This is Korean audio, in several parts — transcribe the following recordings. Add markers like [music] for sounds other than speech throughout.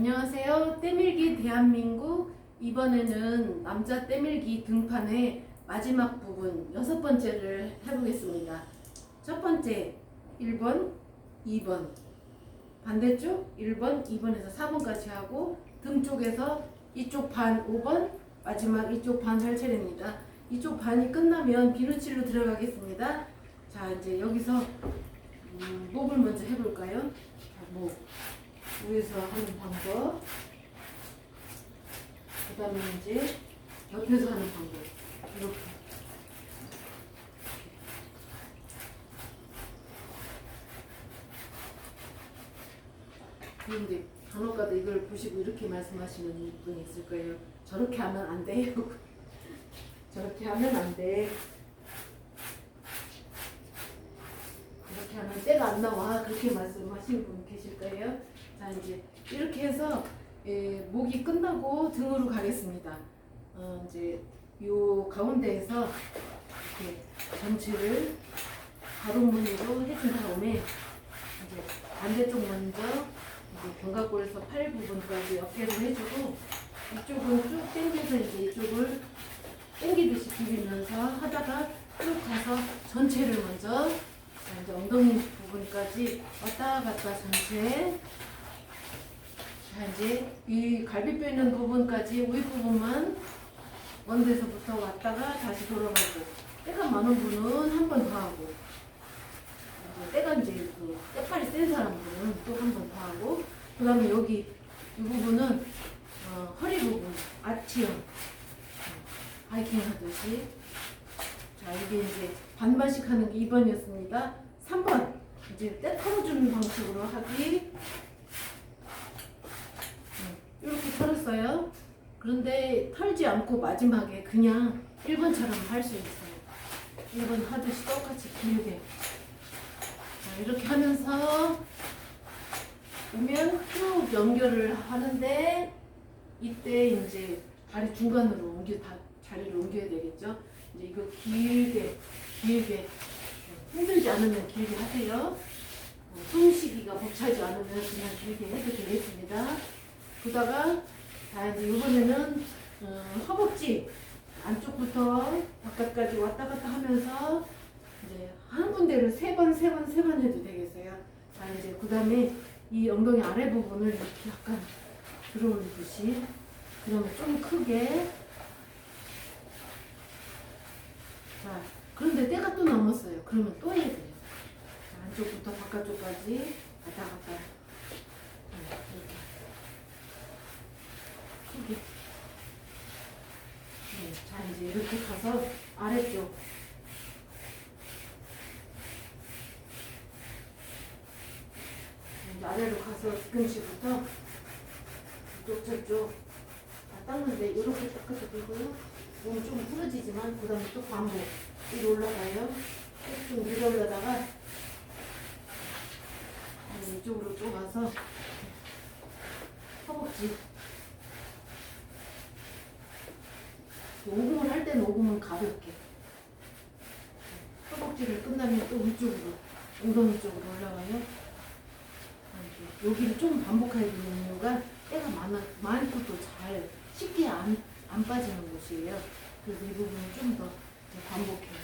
안녕하세요. 때밀기 대한민국 이번에는 남자 때밀기 등판의 마지막 부분 여섯 번째를 해보겠습니다. 첫 번째 1번, 2번 반대쪽 1번, 2번에서 4번까지 하고 등 쪽에서 이쪽 반 5번 마지막 이쪽 반 할 차례입니다. 이쪽 반이 끝나면 비누칠로 들어가겠습니다. 자 이제 여기서 음, 목을 먼저 해볼까요? 자, 목 위에서 하는 방법. 그 다음에 이제 옆에서 하는 방법. 이렇게. 그런데 간혹가다 이걸 보시고 이렇게 말씀하시는 분이 있을 거예요. 저렇게 하면 안 돼요. [laughs] 저렇게 하면 안돼. 그렇게 하면 때가 안 나와. 그렇게 말씀하시는 분 계실 거예요 자 이제 이렇게 해서 예, 목이 끝나고 등으로 가겠습니다. 어, 이제 요 가운데에서 이렇게 전체를 가로무늬로 해준 다음에 이제 반대쪽 먼저 이제 견갑골에서 팔 부분까지 어깨를 해주고 이쪽은 쭉 당겨서 이제 이쪽을 당기듯이 비비면서 하다가 쭉 가서 전체를 먼저 자, 이제 엉덩이 부분까지 왔다 갔다 전체 자 이제 이 갈비뼈 있는 부분까지 윗부분만 원데서부터 왔다가 다시 돌아가고 때가 많은 분은 한 번 더 하고 때가 이제 그 때빨이 센 사람들은 또 한 번 더 하고 그 다음에 여기 이 부분은 어, 허리 부분 아치형 어, 하이킹 하듯이. 자 이게 이제 반반씩 하는 게 2번이었습니다. 3번. 이제 때 털어주는 방식으로 하기 이렇게 털었어요. 그런데 털지 않고 마지막에 그냥 1번처럼 할 수 있어요. 1번 하듯이 똑같이 길게. 자, 이렇게 하면서 오면 쭉 연결을 하는데 이때 이제 다리 중간으로 옮겨 다 자리를 옮겨야 되겠죠. 이제 이거 길게 길게 힘들지 않으면 길게 하세요. 어, 숨쉬기가 벅차지 않으면 그냥 길게 해도 되겠습니다. 보다가 자 이제 이번에는 어, 허벅지 안쪽부터 바깥까지 왔다 갔다 하면서 이제 한 군데를 세 번 세 번 세 번 해도 되겠어요. 자 이제 그 다음에 이 엉덩이 아래 부분을 이렇게 약간 들어올리듯이 그러면 좀 크게 자 그런데 때가 또 넘었어요. 그러면 또 해야 돼요. 자, 안쪽부터 바깥쪽까지 왔다 갔다 네, 이렇게 크게. 네, 자 이렇게 가서 아래쪽 아래로 가서 뒤꿈치부터 이쪽 저쪽 다 닦는데 이렇게 닦아도 되고요. 몸이 좀 부러지지만 그 다음에 또 반복 위로 올라가요. 좀 위로 올라다가 이쪽으로 또 가서 허벅지 오금을 할 때는 오금은 가볍게. 허벅지를 끝나면 또 위쪽으로 엉덩이 쪽으로 올라가요. 여기를 좀 반복해야 되는 이유가 때가 많아, 많고 또 잘 쉽게 안, 안 빠지는 곳이에요. 그래서 이 부분을 좀 더 반복해요.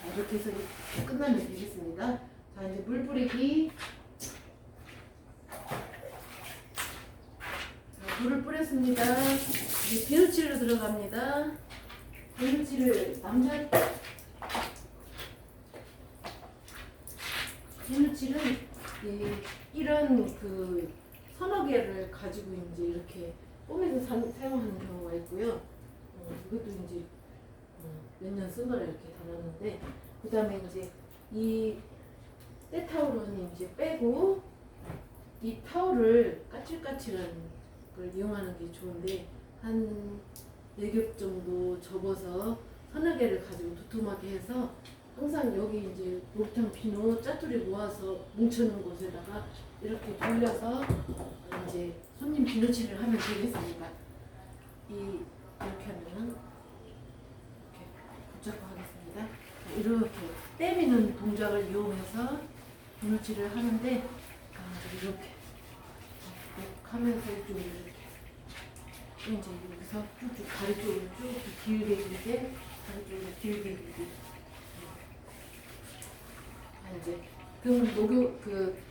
자, 이렇게 해서 끝나면 되겠습니다. 자 이제 물 뿌리기 자, 물을 뿌렸습니다. 이제 비누칠로 들어갑니다. 비누칠을 남자 비누칠은 이, 이런 그 서너 개를 가지고 이제 이렇게 사, 사용하는 경우가 있고요. 어, 이것도 이제 어, 몇년 쓴 거라 이렇게 달았는데 그 다음에 이제 이 때타올은 이제 빼고 이 타올을 까칠까칠한 걸 이용하는 게 좋은데 한 4겹 정도 접어서 서너 개를 가지고 두툼하게 해서 항상 여기 이제 목탕 비누 짜투리 모아서 뭉쳐놓은 곳에다가 이렇게 돌려서 이제 손님 비누칠을 하면 되겠습니다. 이 이렇게 하면 이렇게 붙잡고 하겠습니다. 자, 이렇게 때미는 동작을 이용해서 비누칠을 하는데 아, 이렇게 쭉 하면서 이쪽으로 이제 여기서 쭉쭉 다리 쪽으로 쭉 길게 길게 다리 쪽으로 길게 길게. 아, 이제 등 녹여 그